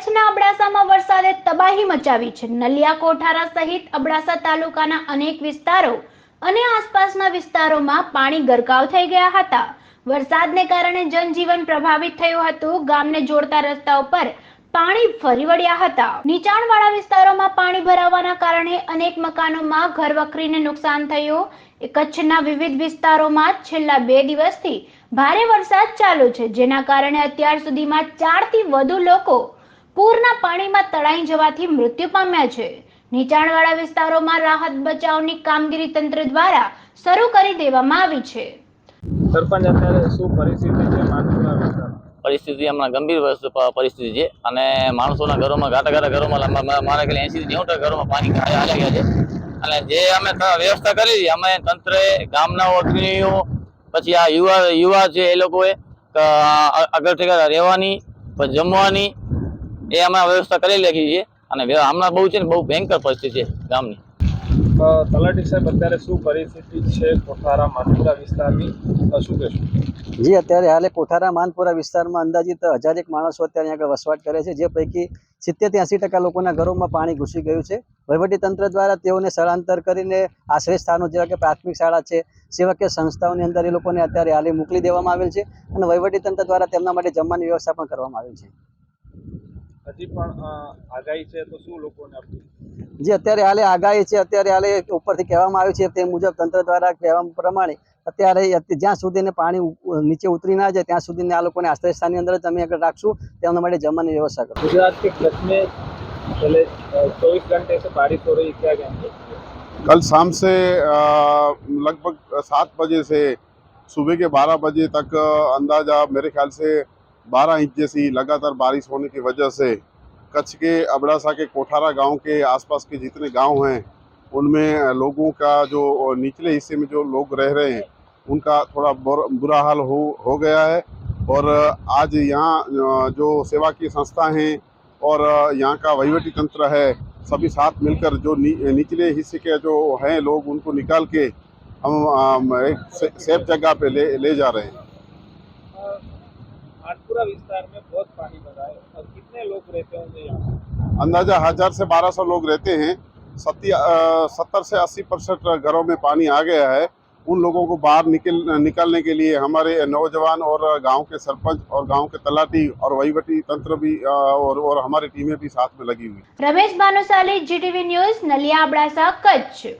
કચ્છના અબડાસામાં વરસાદે તબાહી મચાવી છે. નલિયા કોઠારા સહિત અબડાસા તાલુકાના અનેક વિસ્તારો અને આસપાસના વિસ્તારોમાં પાણી ગરકાવ થઈ ગયા હતા. વરસાદને કારણે જનજીવન પ્રભાવિત થયું હતું. ગામને જોડતા રસ્તા ઉપર પાણી ફરી વળ્યા હતા. નીચાણવાળા વિસ્તારોમાં પાણી ભરાવાના કારણે અનેક મકાનોમાં ઘર વખરીને નુકસાન થયું. કચ્છના વિવિધ વિસ્તારોમાં છેલ્લા બે દિવસથી ભારે વરસાદ ચાલુ છે, જેના કારણે અત્યાર સુધીમાં ચારથી વધુ લોકો પૂરના પાણીમાં તણાઈ જવાથી મૃત્યુ પામ્યા છે. નીચાણવાળા વિસ્તારોમાં રાહત બચાવની કામગીરી તંત્ર દ્વારા શરૂ કરી દેવામાં આવી છે. સરપંચ અત્યારે શું પરિસ્થિતિ છે માનપુરા વિસ્તારમાં? પરિસ્થિતિ હમણાં ગંભીર વસ્તુ- પરિસ્થિતિ છે અને માણસોના ઘરોમાં ઘાટા ઘાટા ઘરોમાં મારા કે એસી નેવું ટકા ઘરોમાં પાણી હાલ્યા ગયા છે. અને જે અમે ત- વ્યવસ્થા કરી હતી અમે તંત્રે ગામના અગ્રણીઓ પછી આ યુવા યુવા છે એ લોકોએ અગર રહેવાની પછી જમવાની એ અમે વ્યવસ્થા કરી રાખી છે. અને હમણાં બહુ છે ને બહુ ભયંકર પરિસ્થિતિ છે ગામની. તો તલાટી સાહેબ અત્યારે શું પરિસ્થિતિ છે કોઠારા માનપુરા વિસ્તારની? શું કહેશું? જી અત્યારે હાલે કોઠારા માનપુરા વિસ્તારમાં અંદાજિત હજારેક માણસો અત્યારે અહીં આગળ વસવાટ કરે છે જે પૈકી સિત્તેરથી એંસી ટકા લોકોના ઘરોમાં પાણી ઘૂસી ગયું છે. વહીવટીતંત્ર દ્વારા તેઓને સ્થળાંતર કરીને આશ્રય સ્થાનો જેવા કે પ્રાથમિક શાળા છે સેવાકીય સંસ્થાઓની અંદર એ લોકોને અત્યારે હાલે મોકલી દેવામાં આવેલ છે અને વહીવટીતંત્ર દ્વારા તેમના માટે જમવાની વ્યવસ્થા પણ કરવામાં આવેલ છે. હજી પણ અ, આગાહી છે તો શું લોકોને આપવું જે અત્યારે હાલે આગાહી છે અત્યારે હાલે ઉપરથી કહેવામાં આવ્યું છે તે મુજબ તંત્ર દ્વારા કહેવા પ્રમાણે અત્યારે અત- જ્યાં સુધીને પાણી ઉ- નીચે ઉતરી ના જાય ત્યાં સુધીને આ લોકોને આશ્રય સ્થાનની અંદર જ અમે આગળ રાખશું તેમના માટે જમવાની વ્યવસ્થા કરશું गुजरात के कच्छ में पहले चौबीस घंटे से बारिश हो रही है क्या कहेंगे कल शाम से अ, लगभग सात बजे से सुबह के बारह बजे तक अ, अंदाजा मेरे ख्याल से बारह इंच जैसी लगातार बारिश होने की वजह से कच्छ के अबड़ासा के कोठारा गाँव के आसपास के जितने गाँव हैं उनमें लोगों का जो निचले हिस्से में जो लोग रह रहे हैं उनका थोड़ा बुरा हाल हो हो गया है। और आज यहाँ जो सेवा की संस्था हैं और यहाँ का वहीवटी तंत्र है सभी साथ मिलकर जो नी, निचले हिस्से के जो हैं लोग उनको निकाल के हम एक सेफ़ जगह पे ले ले जा रहे हैं। विस्तार में बहुत पानी भरा है। और कितने लोग रहते होंगे यहाँ? अंदाज़ा हज़ार से बारह सौ लोग रहते हैं। सत्तर से अस्सी परसेंट घरों में पानी आ गया है। उन लोगों को बाहर निकल निकालने के लिए हमारे नौजवान और गाँव के सरपंच और गाँव के तलाटी और वहीवटी तंत्र भी और और हमारी टीमें भी साथ में लगी हुई। Ramesh Bhanushali zee TV news Naliya Abdasa Kutch.